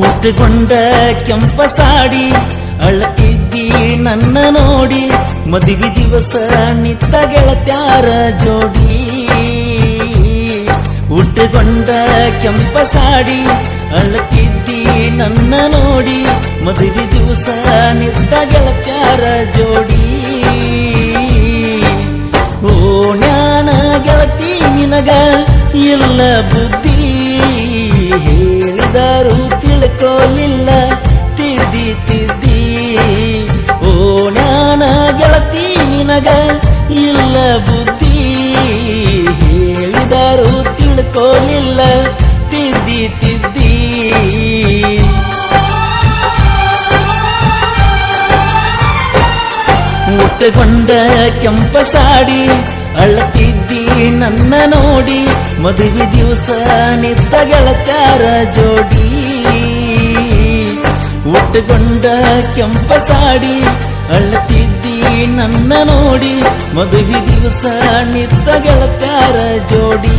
ஊற்று கொண்ட கெம்ப சாடி அழகி ಹೇ ಆ ಹಾ ಹಾ ಹಾ ಹಾ ಹಾ. ಉಟ್ಟುಕೊಂಡ ಕೆಂಪ ಸಾಡಿ ಅಳತಿದ್ದಿ ನನ್ನ ನೋಡಿ ಮದುವೆ ದಿವಸ ನಿತ್ತ ಗೆಳತ್ಯಾರ ಜೋಡಿ ಉಟ್ಟುಕೊಂಡ ಕೆಂಪ ಸಾಡಿ ಅಳತಿದ್ದಿ ನನ್ನ ನೋಡಿ ಮದುವೆ ದಿವಸ ನಿತ್ತ ಗೆಳತ್ಯಾರ ಜೋಡಿ ಓ ಜ್ಞಾನ ಗೆಳತಿ ನಿನಗ ಇಲ್ಲ ಬುದ್ಧಿ ಹೇಳಿದರು ತಿಳ್ಕೋಲಿಲ್ಲ ಬುದ್ಧಿ ಹೇಳಿದರು ತಿಳ್ಕೋಲಿಲ್ಲ. ತಿದ್ದಿ ತಿದ್ದಿ. ಮುಟ್ಟಗೊಂಡ ಕೆಂಪ ಸಾಡಿ ಅಳತಿದ್ದಿ ನನ್ನ ನೋಡಿ. ಮದುವೆ ದಿವಸ ನಿದ್ದ ಗೆಳಕಾರ ಜೋಡಿ. ಉಟ್ಟುಕೊಂಡ ಕೆಂಪ ಸಾಡಿ ಅಳತಿದ್ದಿ ನನ್ನ ನೋಡಿ ಮದುವೆ ದಿವಸ ನಿತ್ತ ಗೆಳತ್ಯಾರ ಜೋಡಿ.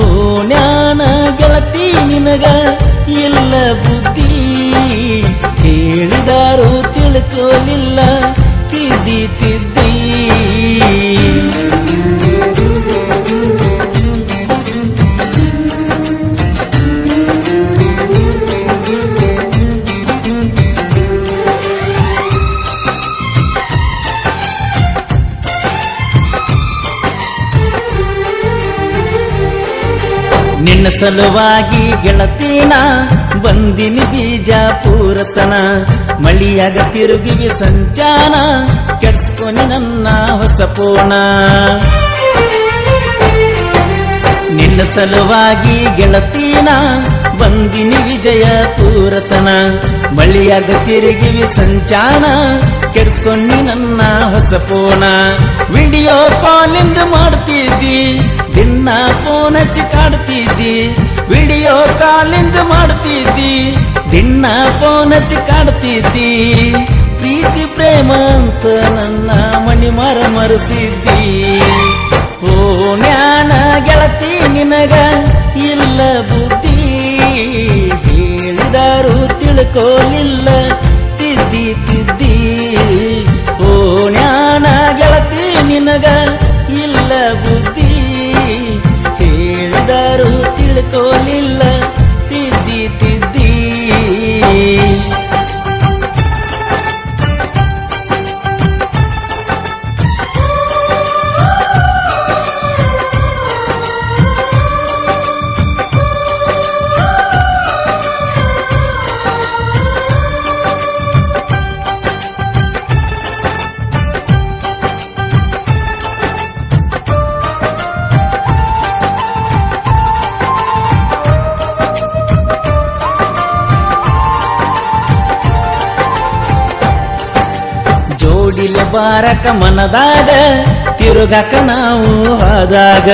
ಓ ಜ್ಞಾನ ಗೆಳತಿ ನಿನಗ ಇಲ್ಲ ಬುದ್ಧಿ. ಹೇಳಿದಾರು ತಿಳ್ಕೊಲಿಲ್ಲ, ತಿದ್ದಿ ತಿದ್ದಿ ನಿನ್ನ ಸಲುವಾಗಿ ಗೆಳತೀನ ಬಂದಿನಿ ಪೂರತನ ಮಳಿಯಾಗ ತಿರುಗಿವಿ ಸಂಚಾನ ಕೆಡ್ಸ್ಕೊನಿ ನನ್ನ ಹೊಸ ಪೋಣ ನಿನ್ನ ಸಲುವಾಗಿ ಗೆಳತೀನ ಬಂದಿನಿ ವಿಜಯಪುರತನ ಮಳಿಯಾಗ ತಿರುಗಿವಿ ಸಂಚಾನ, ಕೆಡ್ಸ್ಕೊಂಡಿ ನನ್ನ ಹೊಸ ಪೋನ ವಿಡಿಯೋ ಕಾಲಿಂದ ಮಾಡ್ತಿದ್ದಿ, ದಿನ ಫೋನ್ ಹಚ್ಚಿ ಕಾಡ್ತಿದ್ದಿ. ವಿಡಿಯೋ ಕಾಲಿಂದ ಮಾಡ್ತಿದ್ದಿ, ದಿನ ಫೋನ್ ಹಚ್ಚಿ ಕಾಡ್ತಿದ್ದಿ. ಪ್ರೀತಿ, ಪ್ರೇಮ ಅಂತ ನನ್ನ ಮಣಿ ಮರ ಮರೆಸಿದ್ದಿ. ಓ ಜ್ಞಾನ ಗೆಳತಿ ನಿನಗ, ಇಲ್ಲ ಬುದ್ಧಿ ತಿಳ್ಕೋಲಿಲ್ಲ ತಿದ್ದಿ ತಿದ್ದಿ. ಓ ಜ್ಞಾನ ಗೆಳತಿ ನಿನಗ ಇಲ್ಲ ಬುದ್ಧಿ. ಹೇಳಿದರು ತಿಳ್ಕೋಲಿಲ್ಲ ಜೋಡಿಲೆ ಬಾರಕ ಮನದಾಗ, ತಿರುಗಾಕ ನಾವು ಆದಾಗ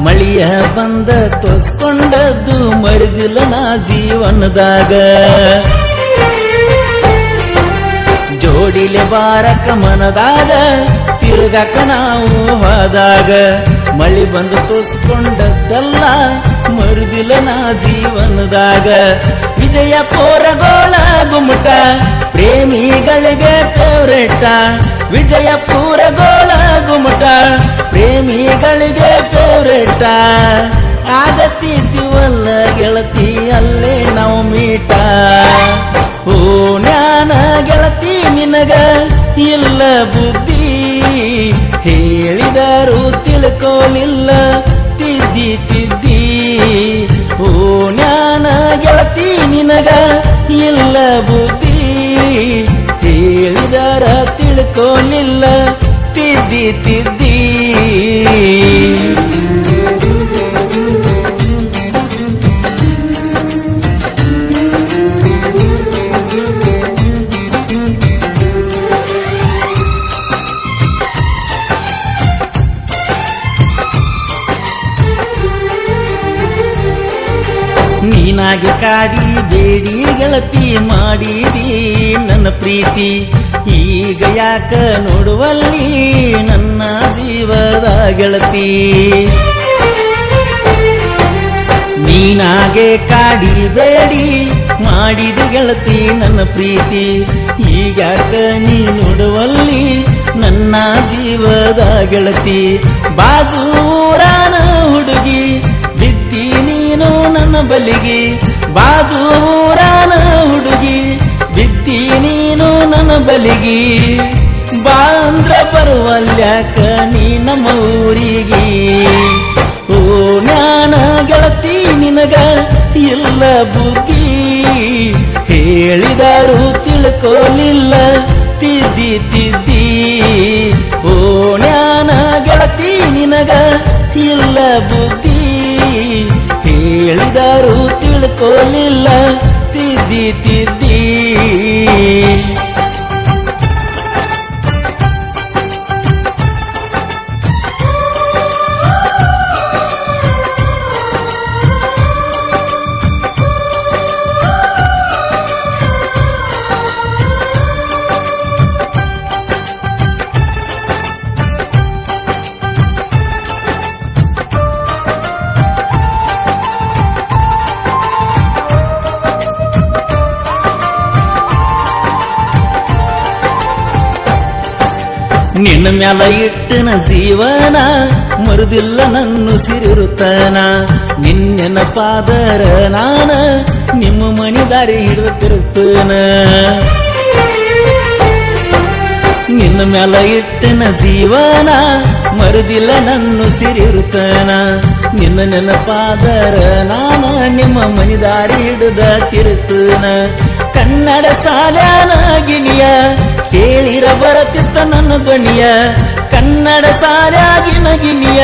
ಮಳಿಯ ಬಂದ ತೋಸ್ಕೊಂಡದ್ದು ಮರಿದಿಲ್ಲ ನಾ ಜೀವನದಾಗ. ಜೋಡಿಲೆ ಬಾರಕ ಮನದಾಗ, ತಿರುಗಾಕ ನಾವು ಹೋದಾಗ. ಮಳಿ ಬಂದು ತೋಸ್ಕೊಂಡದ್ದಲ್ಲ ಮರಿದಿಲ್ಲ ನಾ ಜೀವನದಾಗ ವಿಜಯ ಪೋರಗೋಳ ಗುಮ್ಮಟ ಪ್ರೇಮಿಗಳಿಗೆ ಫೇವ್ರೇಟ ವಿಜಯ ಪೂರಗೋಳ ಗುಮ್ಮಟ ಪ್ರೇಮಿಗಳಿಗೆ ಫೇವ್ರೇಟ ಆಗತ್ತಿದ್ದೀವಲ್ಲ ಗೆಳತಿ ಅಲ್ಲೇ ನಾವು ಮೀಟ. ಓ ಜ್ಞಾನ ಗೆಳತಿ ನಿನಗ ಇಲ್ಲ ಬುದ್ಧಿ. ಹೇಳಿದರು ತಿಳ್ಕೋಲಿಲ್ಲ, ತಿದ್ದಿ ತಿದ್ದಿ. ಓ ಜ್ಞಾನ ಗೆಳತಿ ನಿನಗ ಇಲ್ಲ ಬುದ್ಧಿ? ಹೇಳಿದಾರ ತಿಳ್ಕೋಲಿಲ್ಲ ತಿದ್ದಿ ತಿದ್ದಿ. ನೀನಾಗಿ ಕಾಡಿ, ಬೇಡಿ ಗೆಳತಿ ಮಾಡಿದಿ ನನ್ನ ಪ್ರೀತಿ. ಈಗ ಯಾಕ ನೋಡುವಲ್ಲಿ ನನ್ನ ಜೀವದ ಗೆಳತಿ? ನೀನಾಗೆ ಕಾಡಿ, ಬೇಡಿ ಮಾಡಿದ ಗೆಳತಿ ನನ್ನ ಪ್ರೀತಿ. ಈಗ್ಯಾಕ ನೀ ನೋಡುವಲ್ಲಿ ನನ್ನ ಜೀವದ ಗೆಳತಿ? ಬಾಜೂರಾನ ಹುಡುಗಿ ನೀನು ನನ್ನ ಬಲಿಗೆ, ಬಾಜು ಊರಾನ ಹುಡುಗಿ, ಬಿದ್ದಿ ನೀನು ನನ್ನ ಬಲಿಗೆ. ಬಾಂದ್ರ ಬರುವಲ್ಯಾಕ ನೀ ನಮ್ಮ ಊರಿಗೆ. ಓ ಜ್ಞಾನ ಗೆಳತಿ ನಿನಗ ಇಲ್ಲ ಬುದ್ಧಿ. ಹೇಳಿದಾರು ತಿಳ್ಕೊಲಿಲ್ಲ ತಿದ್ದಿ ತಿದ್ದಿ ಓ ಜ್ಞಾನ ಗೆಳತಿ ನಿನಗ ಇಲ್ಲ ಬುದ್ಧಿ. ಹೇಳಿದರು ತಿಳ್ಕೋಲಿಲ್ಲ ತಿದ್ದಿ ತಿದ್ದಿ ನಿನ್ನ ಮ್ಯಾಲ ಇಟ್ಟನ ಜೀವನ ಮರುದಿಲ್ಲ ನನ್ನ ಸಿರಿರುತ್ತನ. ನಿನ್ನೆನ ಪಾದರ ನಾನ ನಿಮ್ಮ ಮನಿ ದಾರಿ ನಿನ್ನ ಮ್ಯಾಲ ಇಟ್ಟನ ಜೀವನ ಮರುದಿಲ್ಲ ನನ್ನ ಸಿರಿರುತ್ತನ. ನಿನ್ನ ನೆನಪಾದರ ನಾನ ನಿಮ್ಮ ಮನಿ ದಾರಿ ಹಿಡಿದ ತಿರುತ್ತನ ಕನ್ನಡ ಸಾಲ್ಯಾನ ಗಿಣಿಯ ಕೇಳಿರ ಬರತಿತ್ತ ನನ್ನ ಧ್ವನಿಯ ಕನ್ನಡ ಸಾಲ್ಯಾಗಿನ ನಗಿನಿಯ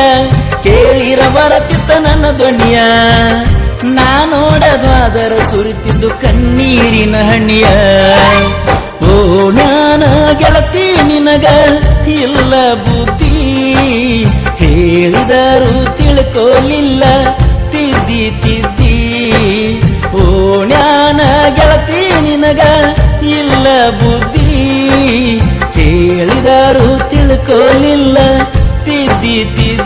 ಕೇಳಿರ ಬರತಿತ್ತ ನನ್ನ ಧ್ವನಿಯ ನಾ ಸುರಿತಿದ್ದು ಕಣ್ಣೀರಿನ ಹಣ್ಣಿಯ. ಓ, ನಾನ ಗೆಳತಿ ನಿನಗ ಇಲ್ಲ ಬುದ್ಧಿ. ಹೇಳಿದರು ತಿಳ್ಕೋಲಿಲ್ಲ, ತಿದ್ದಿ ತಿದ್ದಿ. ಓ ಜ್ಞಾನ ಗೆಳತಿ ನಿನಗ ಇಲ್ಲ ಬುದ್ಧಿ. ಹೇಳಿದರು ತಿಳ್ಕೋಲಿಲ್ಲ. ತಿದ್ದಿ ತಿದ್ದಿ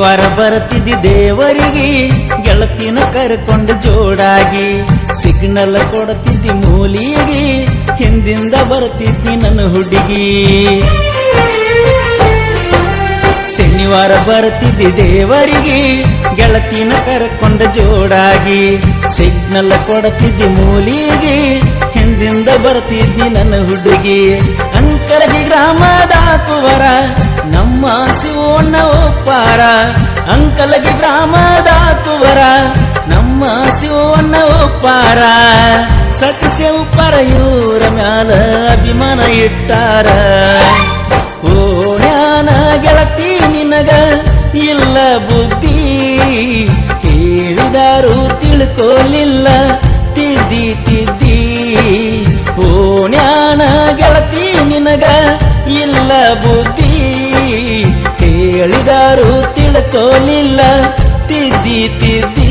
ಶನಿವಾರ ಬರ್ತಿದ್ದಿ ದೇವರಿಗೆ, ಗೆಳತಿನ ಕರ್ಕೊಂಡು ಜೋಡಾಗಿ. ಸಿಗ್ನಲ್ ಕೊಡ್ತಿದ್ದಿ ಮೂಲಿಗೆ, ಹಿಂದಿಂದ ಬರ್ತಿದ್ದಿ ನನ್ನ ಹುಡುಗಿ. ಶನಿವಾರ ಬರ್ತಿದ್ದಿ ದೇವರಿಗೆ, ಗೆಳತಿನ ಕರ್ಕೊಂಡು ಜೋಡಾಗಿ. ಸಿಗ್ನಲ್ ಕೊಡ್ತಿದ್ದಿ ಮೂಲಿಗೆ, ಹಿಂದಿಂದ ಬರ್ತಿದ್ದಿ ನನ್ನ ಹುಡುಗಿ. ಅಂಕಲಗಿ ಗ್ರಾಮದ ಕುವರ ನಮ್ಮ ಶಿವಣ್ಣ ಒಪ್ಪಾರ. ಅಂಕಲಗಿ ಗ್ರಾಮದ ಕುವರ ನಮ್ಮ ಶಿವಣ್ಣ ಒಪ್ಪಾರ. ಸತ್ಯ ಉಪ್ಪಾರ ಇವರ ಮ್ಯಾಲ ಅಭಿಮಾನ ಇಟ್ಟಾರ. ಹೇಳಿದರು ತಿಳ್ಕೋಲಿಲ್ಲ ತಿದ್ದಿ ತಿದ್ದಿ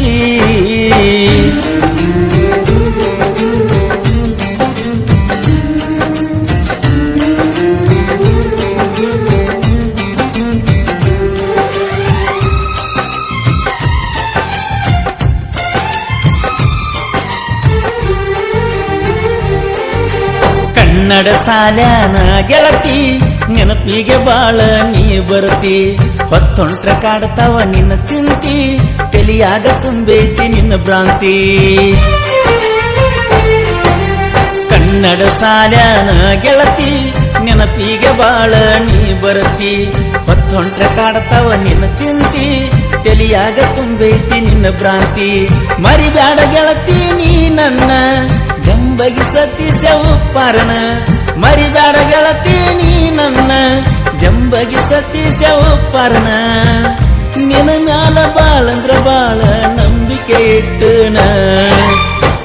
ಕನ್ನಡ ಸಾಲ್ಯಾನ ಗೆಳತಿ ನೆನಪಿಗೆ ಬಾಳ ನೀ ಬರ್ತಿ. ಹೊತ್ತೊಂಟ್ರ ಕಾಡ್ತಾವ ನಿನ್ನ ಚಿಂತಿ. ತಲಿಯಾಗ ತುಂಬೈತಿ ನಿನ್ನ ಭ್ರಾಂತಿ. ಕನ್ನಡ ಸಾಲ್ಯಾನ ಗೆಳತಿ ನೆನ ನೆನಪಿಗೆ ಬಾಳ ನೀ ಬರ್ತಿ. ಹೊತ್ತೊಂಟ್ರ ಕಾಡ್ತಾವ ನಿನ್ನ ಚಿಂತಿ. ತೆಲಿಯಾಗ ತುಂಬೈತಿ ನಿನ್ನ ಭ್ರಾಂತಿ. ಮರಿಬ್ಯಾಡ ಗೆಳತಿ ನೀ ನನ್ನ, ಜಂಬಗಿ ಸತಿ ಉಪ್ಪಾರಣ ಮರಿಬ್ಯಾಡ ಗೆಳತಿ ನೀ ಜಂಬಗಿ ಸತೀಶ ನಿನ ನಿನ್ನ ಮ್ಯಾಲ ಬಾಳಂದ್ರ ಬಾಳ ನಂಬಿಕೆ ಇಟ್ಟನ.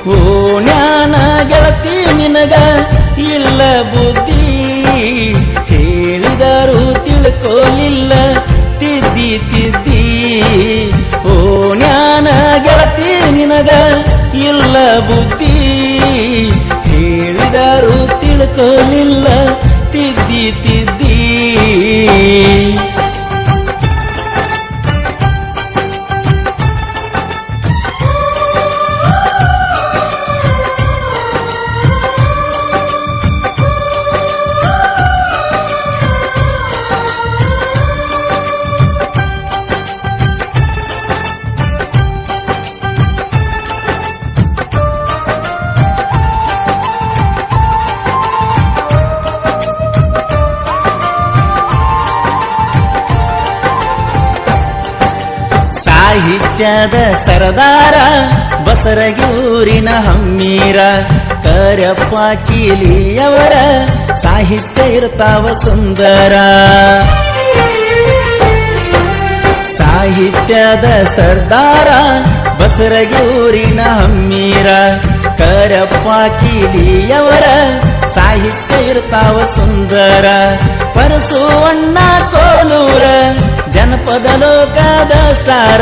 ಓ ಜ್ಞಾನ ಗೆಳತಿ ನಿನಗ ಇಲ್ಲ ಬುದ್ಧಿ. ಹೇಳಿದರು ತಿಳ್ಕೋಲಿಲ್ಲ, ತಿದ್ದಿ ತಿದ್ದಿ. ಓ ಜ್ಞಾನ ಗೆಳತಿ ನಿನಗ ಇಲ್ಲ ಬುದ್ಧಿ. ಹೇಳಿದರು ತಿಳ್ಕೋಲಿಲ್ಲ ಸಾಹಿತ್ಯದ ಸರದಾರ, ಬಸರಗೂರಿನ ಹಮ್ಮೀರ. ಕರಪ್ಪ ಕೀಲಿಯವರ ಸಾಹಿತ್ಯ ಇರ್ತಾವ ಸುಂದರ. ಸಾಹಿತ್ಯದ ಸರ್ದಾರ, ಬಸರಗೂರಿನ ಹಮ್ಮೀರ. ಕರಪ್ಪ ಕೀಲಿಯವರ ಸಾಹಿತ್ಯ ಇರ್ತಾವ ಸುಂದರ. ಪರಸು ಅಣ್ಣ ಕೋಲೂರ ಜನಪದ ಲೋಕದ ಸ್ಟಾರ.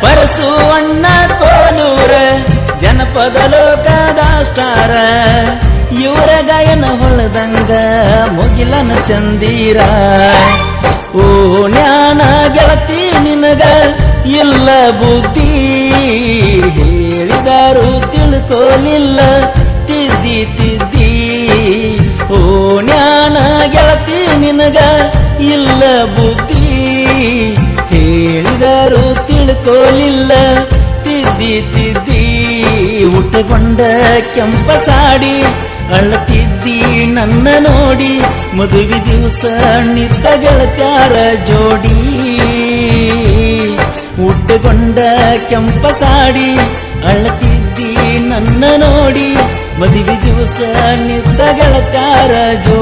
ಪರಸುವಣ್ಣ ಕೋಲೂರ ಜನಪದ ಲೋಕದ ಸ್ಟಾರ. ಇವರ ಗಾಯನ ಹೊಳದಂಗ ಮುಗಿಲನ ಚಂದೀರ. ಓ ಜ್ಞಾನ ಗೆಳತಿ ನಿನಗ ಇಲ್ಲ ಬುದ್ಧಿ. ಹೇಳಿದಾರು ತಿಳ್ಕೊಲಿಲ್ಲ, ತಿದ್ದಿ ನಿನಗ ಇಲ್ಲ ಬುದ್ಧಿ? ಹೇಳಿದಾರು ತಿಳ್ಕೊಳ್ಳಿಲ್ಲ ತಿದ್ದಿ ತಿದ್ದಿ ಕೆಂಪ ಸಾಡಿ ಅಳತಿದ್ದಿ ನನ್ನ ನೋಡಿ. ಮದುವೆ ದಿವಸ ನಿತ್ತ ಗೆಳತ್ಯಾರ ಜೋಡಿ. ಉಟ್ಟುಕೊಂಡ ಕೆಂಪ ಸಾಡಿ ಅಳತಿದ್ದಿ ನನ್ನ ನೋಡಿ. ಮದುವೆ ದಿವಸ ನಿತ್ತ ಗೆಳತ್ಯಾರ ಜೋಡಿ